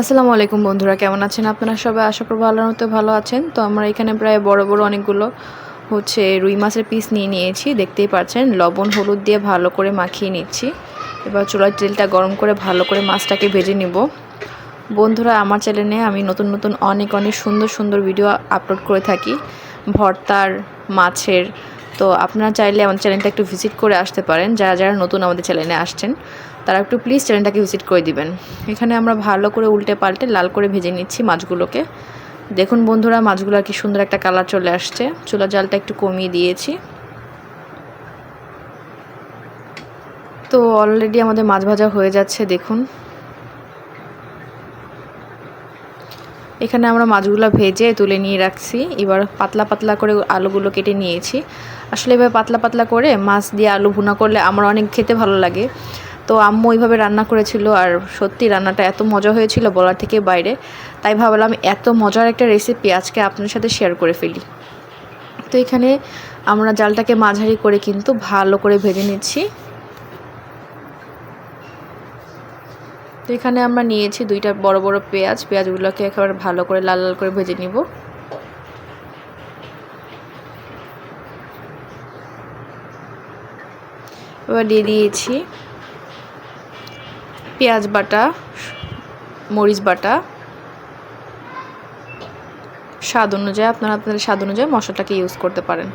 আসসালামু আলাইকুম বন্ধুরা, কেমন আছেন আপনারা সবাই? আশা করব আল্লাহর মতো ভালো আছেন। তো আমরা এখানে প্রায় বড় বড় অনেকগুলো হচ্ছে রুই মাছের পিস নিয়ে নিয়েছি। দেখতেই পাচ্ছেন, লবণ, হলুদ দিয়ে ভালো করে মাখিয়ে নিচ্ছি। এবার চুলার তেলটা গরম করে ভালো করে মাছটাকে ভেজে নিব। বন্ধুরা, আমার চ্যানেলে আমি নতুন নতুন অনেক অনেক সুন্দর সুন্দর ভিডিও আপলোড করে থাকি। ভর্তার, মাছের তো আপনারা চাইলে আমার চ্যানেলটা একটু ভিজিট করে আসতে পারেন। যারা যারা নতুন আমাদের চ্যানেলে আসছেন, তারা একটু প্লিজ চ্যানেলটাকে ভিজিট করে দিবেন। এখানে আমরা ভালো করে উল্টে পাল্টে লাল করে ভেজে নিচ্ছি মাছগুলোকে। দেখুন বন্ধুরা, মাছগুলো কি সুন্দর একটা কালার চলে আসছে। চুলা জালটা একটু কমিয়ে দিয়েছি। তো অলরেডি আমাদের মাছ ভাজা হয়ে যাচ্ছে, দেখুন। এখানে আমরা মাছগুলো ভেজে তুলে নিয়ে রাখছি। এবার পাতলা পাতলা করে আলুগুলো কেটে নিয়েছি। আসলে এবার পাতলা পাতলা করে মাছ দিয়ে আলু ভুনা করলে আমার অনেক খেতে ভালো লাগে। তো আম্মু ওইভাবে রান্না করেছিল আর সত্যি রান্নাটা এত মজা হয়েছিল বলার থেকে বাইরে। তাই ভাবলাম এত মজার একটা রেসিপি আজকে আপনার সাথে শেয়ার করে ফেলি। তো এখানে আমরা জালটাকে মাঝারি করে কিন্তু ভালো করে ভেজে নিচ্ছি। তো এখানে আমরা নিয়েছি দুইটা বড় বড় পেঁয়াজ। পেঁয়াজগুলোকে একেবারে ভালো করে লাল লাল করে ভেজে নিব। এবার দিয়ে দিয়েছি পেঁয়াজ বাটা, মরিচ বাটা। স্বাদ অনুযায়ী, আপনারা আপনাদের স্বাদ অনুযায়ী মশলাটাকে ইউজ করতে পারেন।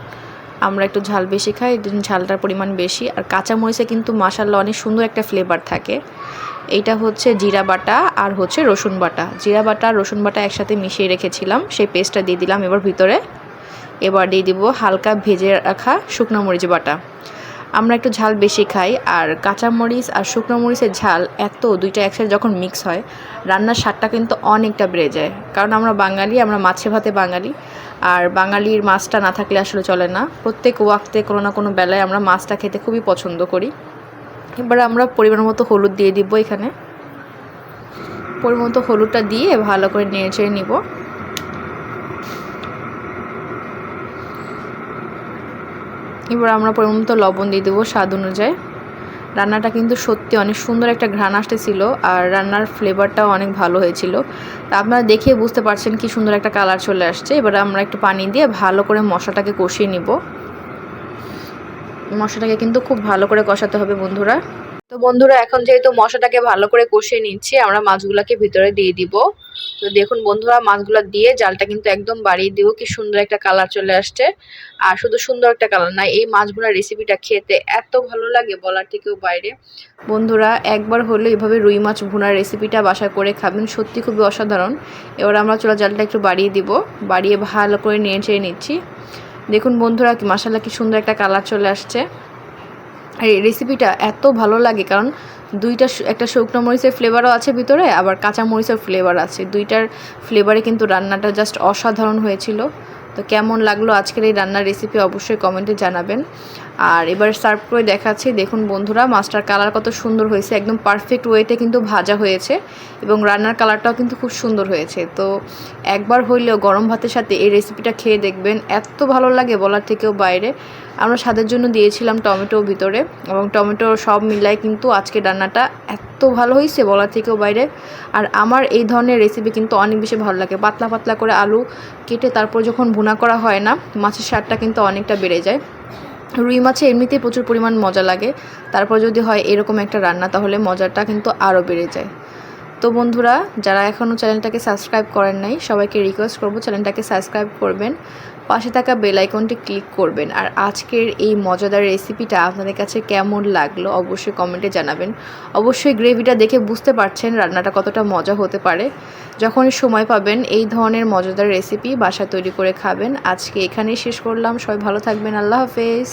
আমরা একটু ঝাল বেশি খাই ঝালটার পরিমাণ বেশি। আর কাঁচা মরিচে কিন্তু মাসাল্লা অনেক সুন্দর একটা ফ্লেভার থাকে। এইটা হচ্ছে জিরা বাটা আর হচ্ছে রসুন বাটা। জিরা বাটা আর রসুন বাটা একসাথে মিশিয়ে রেখেছিলাম, সেই পেস্টটা দিয়ে দিলাম এবার ভিতরে। এবার দিয়ে দিব হালকা ভেজে রাখা শুকনো মরিচ বাটা। আমরা একটু ঝাল বেশি খাই, আর কাঁচা মরিচ আর শুকনো মরিচের ঝাল এত দুইটা একসাথে যখন মিক্স হয়, রান্নার স্বাদটা কিন্তু অনেকটা বেড়ে যায়। কারণ আমরা বাঙালি, আমরা মাছে ভাতে বাঙালি, আর বাঙালির মাছটা না থাকলে আসলে চলে না। প্রত্যেক ওয়াক্তে কোনো না কোনো বেলায় আমরা মাছটা খেতে খুবই পছন্দ করি। এবার আমরা পরিমাণ মতো হলুদ দিয়ে দিব এখানে। পরিমাণ মতো হলুদটা দিয়ে ভালো করে নেড়ে চেড়ে নিব। এবার আমরা পরিমাণ লবণ দিয়ে দেবো স্বাদ অনুযায়ী। রান্নাটা কিন্তু সত্যি অনেক সুন্দর একটা ঘ্রাণ আসতেছিল আর রান্নার ফ্লেভারটাও অনেক ভালো হয়েছিল। তা আপনারা দেখে বুঝতে পারছেন কি সুন্দর একটা কালার চলে আসছে। এবার আমরা একটু পানি দিয়ে ভালো করে মশলাটাকে কষিয়ে নিব। মশলাটাকে কিন্তু খুব ভালো করে কষাতে হবে বন্ধুরা। তো বন্ধুরা, এখন যেহেতু মশলাটাকে ভালো করে কষিয়ে নিচ্ছি, আমরা মাছগুলোকে ভিতরে দিয়ে দিব। তো দেখুন বন্ধুরা, মাছগুলো দিয়ে জালটা কিন্তু একদম বাড়িয়ে দিব। কি সুন্দর একটা কালার চলে আসছে। আর শুধু সুন্দর একটা কালার না এই মাছগুলোর রেসিপিটা খেতে এত ভালো লাগে বলার থেকেও বাইরে। বন্ধুরা, একবার হলে এভাবে রুই মাছ ভুনার রেসিপিটা বাসা করে খাবেন সত্যি খুবই অসাধারণ। এবার আমরা চোলা জালটা একটু বাড়িয়ে দিব। বাড়িয়ে ভালো করে নিয়ে চেয়ে নিচ্ছি। দেখুন বন্ধুরা কি মশালা কি সুন্দর একটা কালার চলে আসছে। এই রেসিপিটা এত ভালো লাগে, কারণ দুইটা একটা শুকনো মরিচের ফ্লেভারও আছে ভিতরে, আবার কাঁচা মরিচের ফ্লেভার আছে। দুইটার ফ্লেভারে কিন্তু রান্নাটা জাস্ট অসাধারণ হয়েছিল। তো কেমন লাগল আজকের এই রান্নার রেসিপি অবশ্যই কমেন্টে জানাবেন। আর এবার সার্ভ করে দেখাচ্ছি, দেখুন বন্ধুরা, মাছটার কালার কত সুন্দর হয়েছে, একদম পারফেক্ট ওয়েতে কিন্তু ভাজা হয়েছে এবং রান্নার কালারটাও কিন্তু খুব সুন্দর হয়েছে। তো একবার হইলেও গরম ভাতের সাথে এই রেসিপিটা খেয়ে দেখবেন, এত ভালো লাগে বলার থেকেও বাইরে। আমরা স্বাদের জন্য দিয়েছিলাম টমেটো ভিতরে এবং টমেটো সব মিলায় কিন্তু আজকে রান্নাটা এত ভালো হয়েছে বলার থেকেও বাইরে। আর আমার এই ধরনের রেসিপি কিন্তু অনেক বেশি ভালো লাগে। পাতলা পাতলা করে আলু কেটে তারপর যখন ভুনা করা হয় না, মাছের স্বাদটা কিন্তু অনেকটা বেড়ে যায়। রুই মাছে এমনিতেই প্রচুর পরিমাণ মজা লাগে। তারপর যদি হয় এরকম একটা রান্না, তাহলে মজাটা কিন্তু আরও বেড়ে যায়। তো বন্ধুরা, যারা এখনও চ্যানেলটাকে সাবস্ক্রাইব করেন নাই, সবাইকে রিকোয়েস্ট করব চ্যানেলটাকে সাবস্ক্রাইব করবেন, পাশে থাকা বেল আইকনটি ক্লিক করবেন। আর আজকের এই মজাদার রেসিপিটা আপনাদের কাছে কেমন লাগল অবশ্যই কমেন্টে জানাবেন। অবশ্যই গ্রেভিটা দেখে বুঝতে পারছেন রান্নাটা কতটা মজা হতে পারে। যখনই সময় পাবেন, এই ধরনের মজাদার রেসিপি বাসা তৈরি করে খাবেন। আজকে এখানেই শেষ করলাম। সবাই ভালো থাকবেন। আল্লাহ হাফেজ।